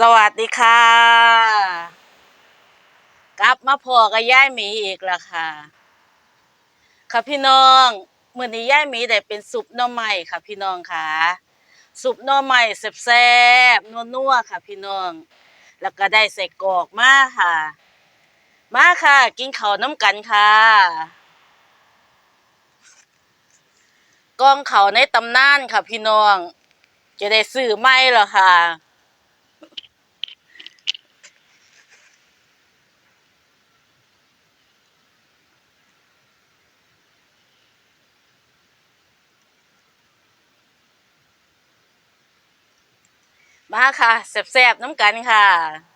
สวัสดีค่ะ กลับมาพอกับย่ายหมีอีกแล้วค่ะ ค่ะพี่น้องมื้อนี้ย่ายหมีได้เป็นซุปหน่อไม้ค่ะ พี่น้องค่ะซุปหน่อไม้แซ่บๆนัวๆค่ะ พี่น้อง แล้วก็ได้ใส่กอกมาค่ะ มาค่ะ กินข้าวน้ำกันค่ะกองเขาในตำนานค่ะ พี่น้อง จะได้ซื้อไหมเหรอค่ะ มาค่ะแซ่บๆน้ำกันค่ะ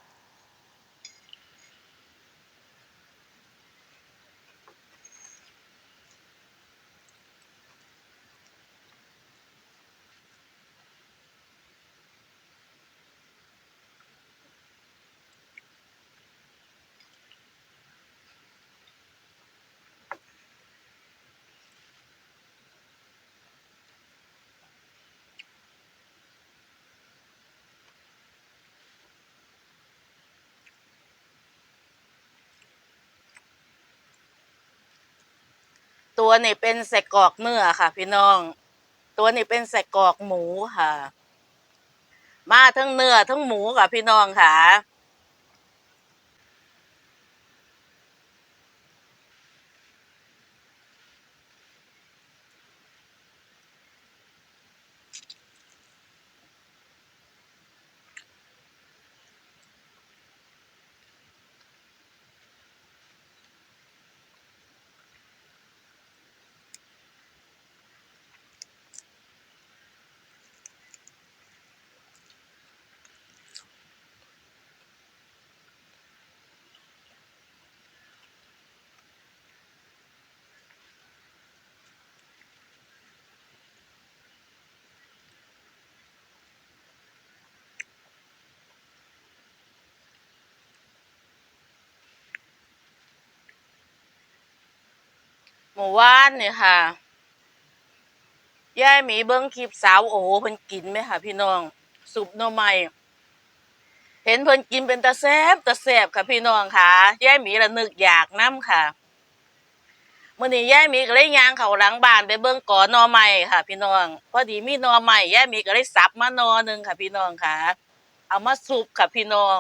ตัวนี่เป็นใส่กรอกเนื้อค่ะ พี่น้อง ตัวนี่เป็นใส่กรอกหมูค่ะ มาทั้งเนื้อทั้งหมูค่ะพี่น้องค่ะ หมู่ว่านเนี่ยค่ะยายหมีเบิ้งคลิปสาวโอเพิ่นกินไหมค่ะ พี่น้อง สุปหน่อไม้เห็นเพิ่นกินเป็นตาแซบตาแซบค่ะพี่น้องค่ะยายหมีละนึกอยากน้ำค่ะมื่อนี้ยายหมีก็เลยย่างเขาหลังบ้านไปเบิ้งก่อหน่อไม้ค่ะ พี่น้องพอดีมีน่อไม้ยายหมีก็เลยสับมานอหนึงค่ะ พี่น้องค่ะ เอามาสุปค่ะพี่น้อง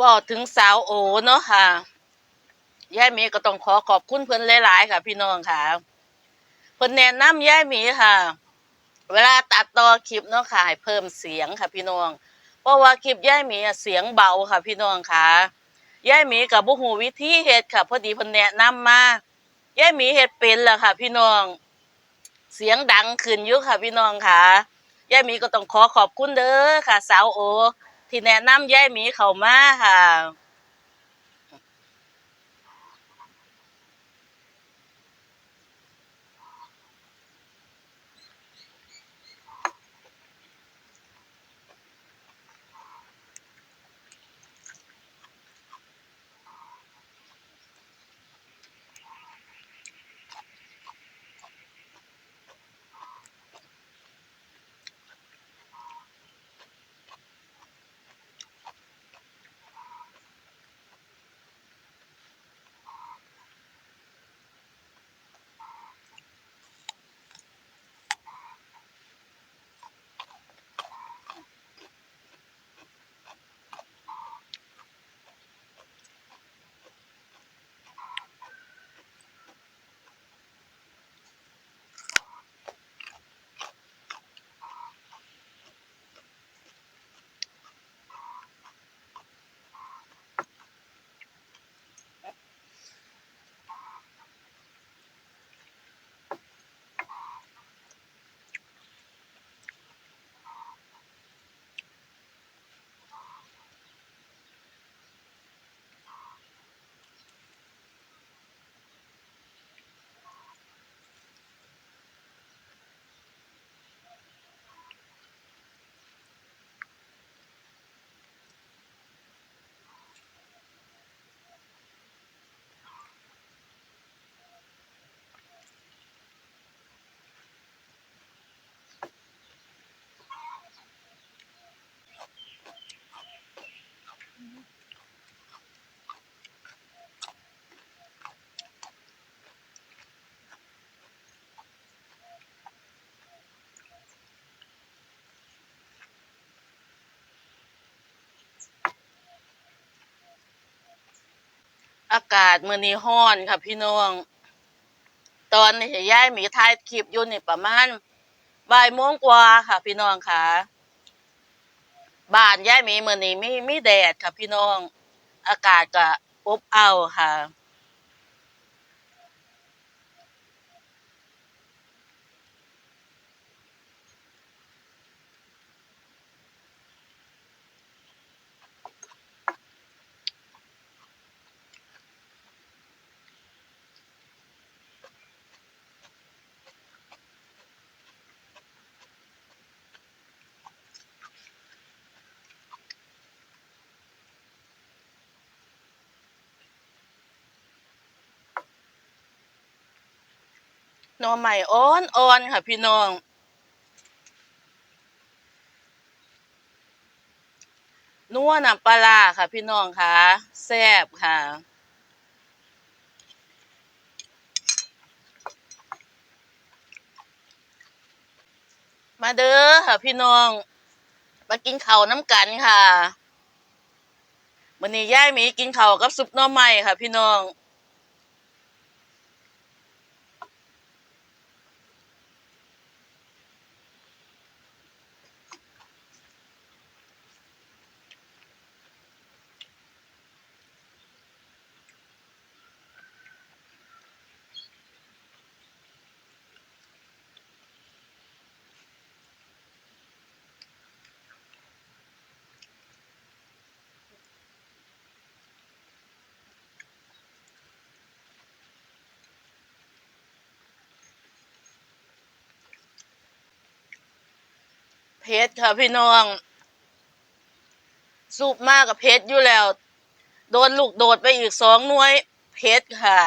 ว่าถึงสาวโอเนาะค่ะยายหมีก็ต้องขอขอบคุณเพิ่อนหลาย ๆ ค่ะ พี่น้องค่ะ เพิ่อนแนะนำยายหมีค่ะ เวลาตัดต่อคลิปเนาะค่ะให้เพิ่มเสียงค่ะพี่น้อง เพราะว่าคลิปยายหมีเสียงเบาค่ะ พี่น้องค่ะยายหมีกับบ่ฮู้วิธีเฮ็ดค่ะ พอดีเพิ่อนแนะนำมายายหมีเฮ็ดเป็นแล้วค่ะ พี่น้อง เสียงดังขึ้นอยู่ค่ะ พี่น้องค่ะยายหมีก็ต้องขอขอบคุณเด้อค่ะ สาวโอ ที่แนะนำยายหมีเข้ามาค่ะ อากาศมื้อนี้ร้อนค่ะพี่น้อง ตอนนี้ยายหมีถ่ายคลิปอยู่นี่ประมาณบ่ายโมงกว่าค่ะ พี่น้องค่ะ บ้านยายหมีมื้อนี้มีมีแดดค่ะ พี่น้อง อากาศก็อบอ้าวค่ะ หน่อใหม่อ่อนอ่อนค่ะ พี่น้อง นัวน้ำปลาค่ะ พี่น้องค่ะแซ่บค่ะมาเด้อค่ะพี่น้อง มากินข้าวน้ำกันค่ะวันนี้ย่ายมีกินข้าวกับซุปหน่อไม้ค่ะ พี่น้อง เพชรค่ะพี่น้อง สูบมากกับเพชรอยู่แล้ว โดนลูกโดดไปอีกสองหน่วยเพชรค่ะ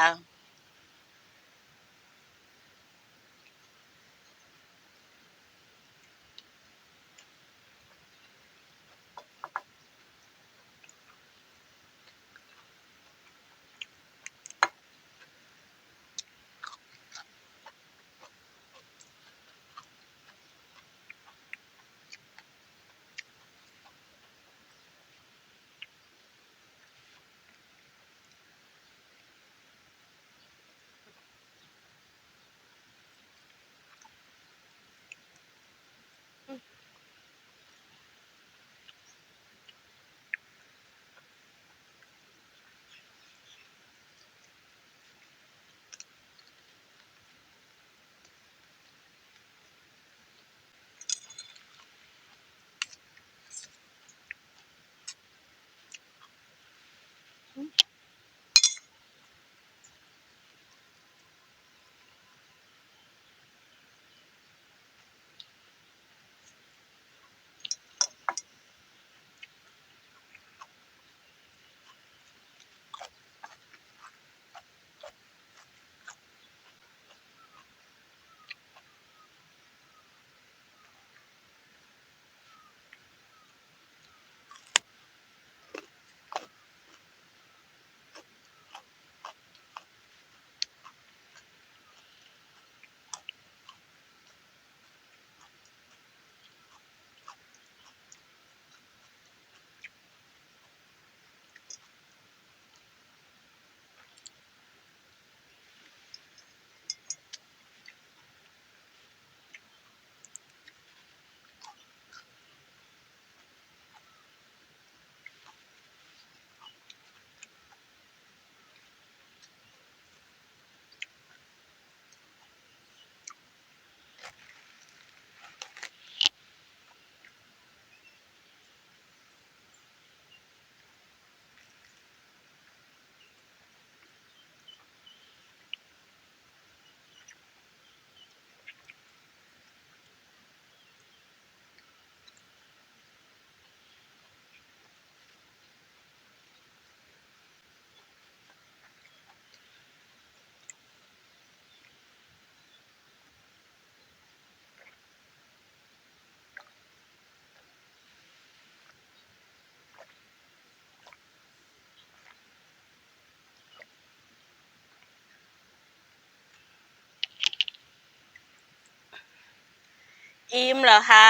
อิ่มแล้วค่ะ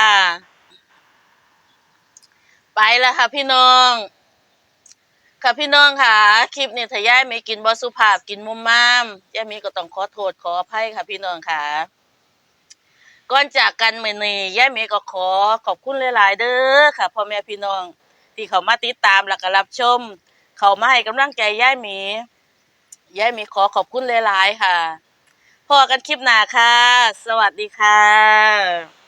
ไปแล้วค่ะพี่น้อง ค่ะพี่น้องค่ะ คลิปนี้ถ้าย่ายมีกินบอสุภาพกินมุมมามย่ายมีก็ต้องขอโทษขออภัยค่ะพี่น้องค่ะ ก่อนจากกันเมื้อนี้ย่ายมีก็ขอขอบคุณหลายๆ เด้อค่ะพ่อแม่พี่น้อง ที่เขามาติดตามและก็รับชม เขามาให้กำลังใจย่ายหมีย่ายหมีขอขอบคุณหลายๆ ค่ะพอกันคลิปหน้าค่ะ สวัสดีค่ะ